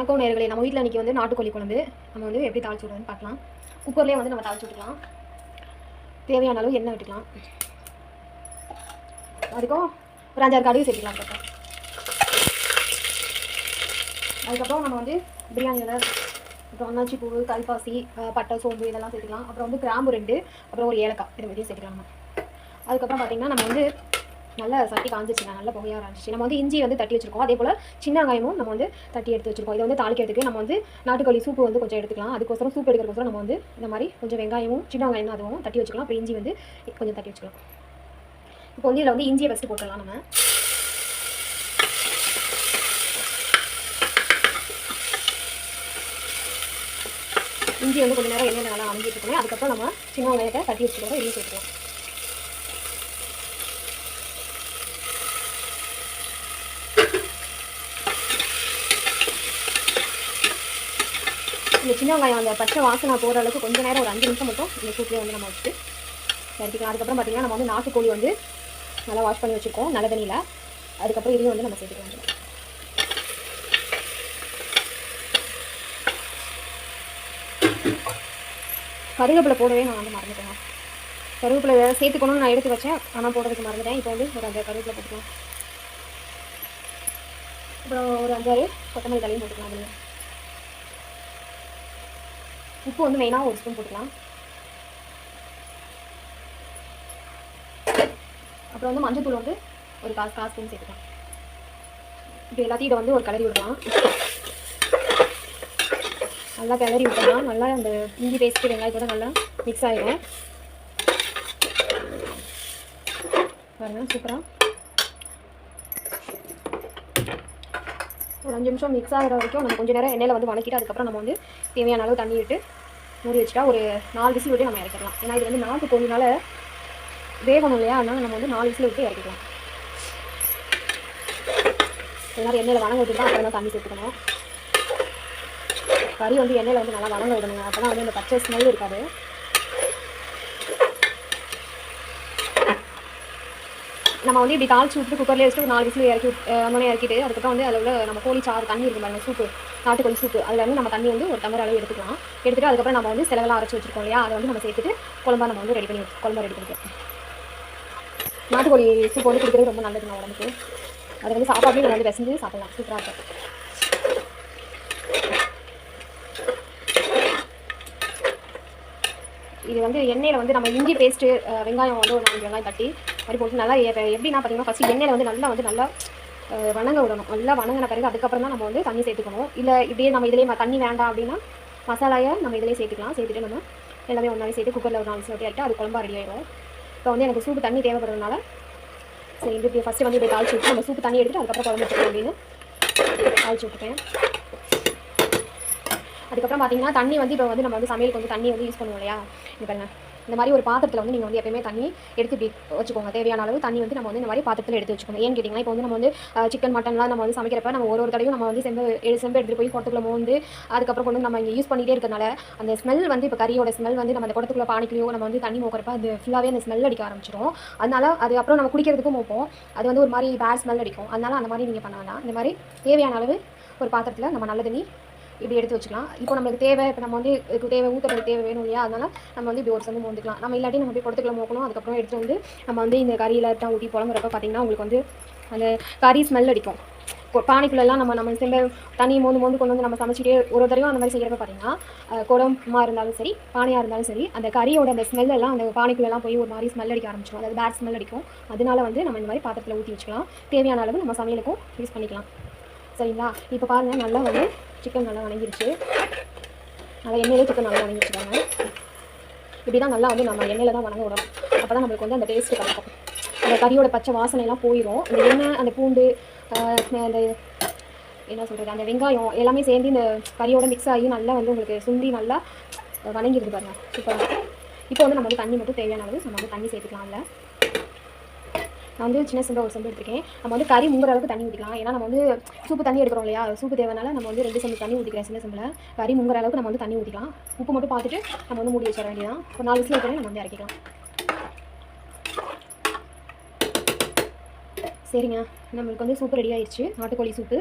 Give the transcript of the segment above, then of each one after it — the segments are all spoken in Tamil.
வணக்கம் நேர்களே நம்ம வீட்டில் இன்றைக்கி வந்து நாட்டுக்கோழி குழம்பு. நம்ம வந்து எப்படி தாளிச்சு விடுறதுன்னு பார்க்கலாம். குக்கர்லேயே வந்து நம்ம தாளிச்சு விட்டுக்கலாம். தேவையான அளவு எண்ணெய் விட்டுக்கலாம். அதுக்கும் ஒரு அஞ்சாறு கடுகு சேர்த்துக்கலாம் அதுக்கப்புறம். அதுக்கப்புறம் நம்ம வந்து பிரியாணி இலை அப்புறம் அண்ணாச்சி பூ கல்பாசி பட்டை சோம்பு இதெல்லாம் சேர்த்துக்கலாம். அப்புறம் வந்து கிராம்பு ரெண்டு அப்புறம் ஒரு ஏலக்காய். இது மாதிரியும் சேர்த்துக்கலாம் அதுக்கப்புறம் பார்த்திங்கன்னா நம்ம வந்து நல்லா சட்டி காஞ்சிச்சுங்க நல்ல புகையாக ஆரம்பிச்சு நம்ம வந்து இஞ்சி வந்து தட்டி வச்சிருக்கோம். அதே போல் சின்ன வெங்காயமும் நம்ம வந்து தட்டி எடுத்து வச்சிருக்கோம். இதை வந்து தாளிக்கிறதுக்கு நம்ம வந்து நாட்டுக்கோழி சூப்பு வந்து கொஞ்சம் எடுத்துக்கலாம். அதுக்கோசரம் சூப் எடுக்கிறதுக்கோசரம் நம்ம வந்து இந்த மாதிரி கொஞ்சம் வெங்காயமும் சின்ன வெங்காயம் அதுவும் தட்டி வச்சுக்கலாம். அப்புறம் இஞ்சி வந்து கொஞ்சம் தட்டி வச்சுக்கலாம். இப்போ வந்து இதில் வந்து இஞ்சியை ஃபஸ்ட்டு போட்டுடலாம் நம்ம. இஞ்சி வந்து கொஞ்சம் நேரம் எண்ணெய் நல்லா அமைஞ்சிட்டு இருக்கணும். அதுக்கப்புறம் நம்ம சின்ன வெங்காயத்தை தட்டி வச்சுக்கிறோம். இஞ்சி சேர்த்துக்கலாம். இந்த சின்ன வெங்காயம் அந்த பச்சை வாசனை போகிற அளவுக்கு கொஞ்ச நேரம் ஒரு அஞ்சு நிமிஷம் மட்டும் இந்த சூட்லேயே வந்து நம்ம வச்சுட்டு இறக்கிக்கலாம் அதுக்கப்புறம் பார்த்தீங்கன்னா நம்ம வந்து நாட்டுக்கோழி வந்து நல்லா வாஷ் பண்ணி வச்சுருக்கோம் நல்ல தண்ணியில். அதுக்கப்புறம் இதையும் வந்து நம்ம சேர்த்துக்கலாம். கருவேப்பிலை போடவே நான் வந்து மறந்துட்டேன். கருவேப்பிலை சேர்த்துக்கணும்னு நான் எடுத்து வச்சேன். ஆனால் போடுறதுக்கு மறந்துட்டேன். இப்போ வந்து ஒரு அஞ்சாறு கருவேப்பிலை போட்டுக்கலாம். அப்புறம் ஒரு அஞ்சாறு கொத்தமல்லி தலையும் போட்டுக்கலாம். அதுலேயே உப்பு வந்து மெயினாக ஒரு ஸ்பூன் போட்டுக்கலாம். அப்புறம் வந்து மஞ்சத்தூள் வந்து ஒரு காசு காசு ஸ்பூன் சேர்த்துக்கலாம். இப்போ எல்லாத்தையும் இதை வந்து ஒரு கலரி விடலாம். நல்லா கிளறி விட்டோம்னா நல்லா அந்த இஞ்சி பேஸ்ட்டு வெங்காயத்தோட நல்லா மிக்ஸ் ஆகிடும் பாருங்கள் சூப்பராக ஒரு அஞ்சு நிமிஷம் மிக்ஸ் ஆகிற வரைக்கும் நம்ம கொஞ்சம் நேரம் எண்ணெயில் வந்து வணக்கிட்டு அதுக்கப்புறம் நம்ம வந்து தேவையான அளவு தண்ணி விட்டு மூடி வச்சுட்டா ஒரு நாலு விசில் விட்டு நம்ம இறக்கிடலாம். ஏன்னா இது வந்து நாட்டு கோழினால வேகணும் இல்லையா? அதனால நம்ம வந்து நாலு விசில் விட்டு இறக்கிக்கலாம். எல்லாரும் எண்ணெயில் வணங்க விட்டு தான் அப்புறம் தான் தண்ணி சேர்த்துக்கணும். கறி வந்து எண்ணெயில் வந்து நல்லா வணங்க விடணுங்க அப்போ தான் வந்து இந்த பச்சை ஸ்மெல் இருக்காது. நம்ம வந்து இப்படி தாளிச்சு விட்டு குக்கர்லேயே வச்சுட்டு ஒரு நாலு விசில் இறக்கி விட்டு, இறக்கிட்டு அதுக்கப்புறம் வந்து அதில் உள்ள நம்ம கோழி சாறு தண்ணி இருக்கும் பாருங்க சூப்பு நாட்டுக்கோழி சூப்பு. அதில் வந்து நம்ம தண்ணி வந்து ஒரு டம்ளர் அளவு எடுத்துக்கலாம். எடுத்துகிட்டு அதுக்கப்புறம் நம்ம வந்து செலவெல்லாம் அரைச்சி வச்சிருக்கோம் இல்லையா? அதை வந்து நம்ம சேர்த்துட்டு குழம்பா நம்ம வந்து ரெடி பண்ணி குழம்பா ரெடி பண்ணிக்கலாம். நாட்டுக்கோழி சூப் வந்து கொடுக்குறது ரொம்ப நல்லது நல்லதுங்க உடம்புக்கு. அதை வந்து சாப்பாட்லேயும் நம்ம வந்து பிசைஞ்சு சாப்பிடலாம். சூப்பராக இருக்கும். இது வந்து எண்ணெயில் வந்து நம்ம இஞ்சி பேஸ்ட்டு வெங்காயம் வந்து ஒரு நாலு வெங்காயம் தட்டி மாதிரி போட்டு நல்லா எ- எப்படின்னா பார்த்தீங்கன்னா ஃபஸ்ட்டு எண்ணெயில் வந்து நல்லா வந்து நல்லா வணங்க விடணும். நல்லா வணங்கின பிறகு அதுக்கப்புறம் தான் நம்ம வந்து தண்ணி சேர்த்துக்கணும். இல்லை இப்படியே நம்ம இதிலே தண்ணி வேண்டாம் அப்படின்னா மசாலாயை நம்ம இதிலே சேர்த்துக்கலாம். சேர்த்துட்டு நம்ம எல்லாமே ஒன்றாவே சேர்த்து குக்கரில் ஒரு நாலு விசில் ஆகிட்டு அது குழம்பா ரெடி ஆகிடும் இப்போ வந்து எனக்கு சூப்பு தண்ணி தேவைப்படுறதுனால சரி இது ஃபஸ்ட்டு வந்து இப்படி தாளிச்சு விட்டு நம்ம சூப்பு தண்ணி எடுத்துட்டு அதுக்கப்புறம் குழம்பு வச்சுக்கலாம் அப்படின்னு தாளிச்சு விட்டுட்டேன் அதுக்கப்புறம் பார்த்தீங்கன்னா தண்ணி வந்து இப்போ வந்து நம்ம வந்து சமையலுக்கு வந்து தண்ணி வந்து யூஸ் பண்ணுவோம் இல்லையா? இது பாருங்க. இந்த மாதிரி ஒரு பாத்திரத்தில் வந்து நீங்கள் வந்து எப்பயுமே தண்ணி எடுத்து இப்படி வச்சுக்கோங்க. தேவையான அளவு தண்ணி வந்து நம்ம வந்து இந்த மாதிரி பாத்திரத்தில் எடுத்து வச்சுக்கோங்க. ஏன்னு கேட்டிங்கன்னா இப்போ வந்து நம்ம வந்து சிக்கன் மட்டன்லாம் நம்ம வந்து சமைக்கிறப்ப நம்ம ஒரு ஒரு தடவையும் நம்ம வந்து செம்பு எடு செம்பு எடுத்துகிட்டு போய் குடத்துக்குள்ள மோந்து அதுக்கப்புறம் கொண்டு வந்து நம்ம இங்கே யூஸ் பண்ணிகிட்டே இருக்கனால அந்த ஸ்மெல் வந்து இப்போ கறியோட ஸ்மெல் வந்து நம்ம அந்த குடத்துக்குள்ள பானிக்கலையோ நம்ம வந்து தண்ணி மோக்கிறப்ப அது ஃபுல்லாகவே அந்த ஸ்மெல் அடிக்க ஆரம்பிச்சிடும் அதனால அதுக்கப்புறம் நம்ம குடிக்கிறதுக்கும் மோப்போம். அது வந்து ஒரு மாதிரி பேட் ஸ்மெல் அடிக்கும். அதனால அந்த மாதிரி நீங்கள் பண்ண வேண்டாம். இந்த மாதிரி தேவையான அளவு ஒரு பாத்திரத்தில் நம்ம நல்ல தண்ணி இப்படி எடுத்து வச்சுக்கலாம். இப்போ நமக்கு தேவை இப்போ நம்ம வந்து இதுக்கு தேவை ஊற்றுறதுக்கு தேவை வேணும் இல்லையா? அதனால நம்ம வந்து இப்படி ஒரு சந்து மோந்துக்கலாம் நம்ம இல்லாட்டி நம்ம போய் கொடுத்துக்கலாம் மோக்கணும். அதுக்கப்புறம் எடுத்து வந்து நம்ம வந்து இந்த கறியில் தான் ஊட்டி புலம்புறப்ப பார்த்தீங்கன்னா உங்களுக்கு வந்து அந்த கறி ஸ்மெல் அடிக்கும். பானைக்குள்ளெல்லாம் நம்ம நம்ம செம்ப தண்ணி மோந்து மோந்து கொண்டு வந்து நம்ம சமைச்சிட்டே ஒரு தடவையும் அந்த மாதிரி செய்கிறப்ப பார்த்தீங்கன்னா குடம்மா இருந்தாலும் சரி பானையாக இருந்தாலும் சரி அந்த கறியோட அந்த ஸ்மெல் எல்லாம் அந்த பானைக்குள்ளெல்லாம் போய் ஒரு மாதிரி ஸ்மெல் அடிக்க ஆரம்பிச்சிடும் அதாவது பேட் ஸ்மெல் அடிக்கும். அதனால வந்து நம்ம இந்த மாதிரி பாத்திரத்தில் ஊற்றி வச்சுக்கலாம். தேவையான அளவு நம்ம சமையலுக்கும் யூஸ் பண்ணிக்கலாம். சரிங்களா? இப்போ பாருங்கள் நல்லா வந்து சிக்கன் நல்லா வணங்கிருச்சு. நல்லா எண்ணெயிலே சிக்கன் நல்லா வணங்கிருச்சுக்காங்க இப்படி தான் நல்லா வந்து நம்ம எண்ணெயில் தான் வணங்க விடணும். அப்போ தான் நம்மளுக்கு வந்து அந்த டேஸ்ட்டு கிடைக்கும் அந்த கறியோட பச்சை வாசனைலாம் போயிடும் இந்த எண்ணெய் அந்த பூண்டு அந்த என்ன சொல்கிறது அந்த வெங்காயம் எல்லாமே சேர்ந்து இந்த கறியோட மிக்ஸ் ஆகி நல்லா வந்து உங்களுக்கு சுண்டி நல்லா வணங்கிடுது பாருங்கள் சூப்பராக இப்போ வந்து நம்ம வந்து தண்ணி மட்டும் தேவையான அளவு நம்ம வந்து தண்ணி சேர்த்துக்கலாம்ல. நான் வந்து சின்ன செம்பு ஒரு செம்பு எடுத்துருக்கேன். நம்ம வந்து கறி முங்குற அளவுக்கு தண்ணி ஊற்றிக்கலாம் ஏன்னா நம்ம வந்து சூப்பு தண்ணி எடுக்கிறோம் இல்லையா? சூப்பு தேவைனால நம்ம வந்து ரெண்டு செம்பு தண்ணி ஊற்றிக்கிறேன் சின்ன செம்பில். கறி முங்குற அளவுக்கு நம்ம வந்து தண்ணி ஊற்றிக்கலாம் உப்பு மட்டும் பார்த்துட்டு நம்ம வந்து மூடி வச்சிட வேண்டியதான் ஒரு நாலு விசில் வைக்கிறேன் நம்ம வந்து இறக்கிக்கலாம். சரிங்க. நம்மளுக்கு வந்து சூப்பு ரெடி ஆயிடுச்சு நாட்டுக்கோழி சூப்பு.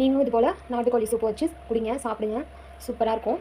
நீங்களும் இது போல் நாட்டுக்கோழி சூப்பு வச்சு குடிங்க சாப்பிடுங்க. சூப்பராக இருக்கும்.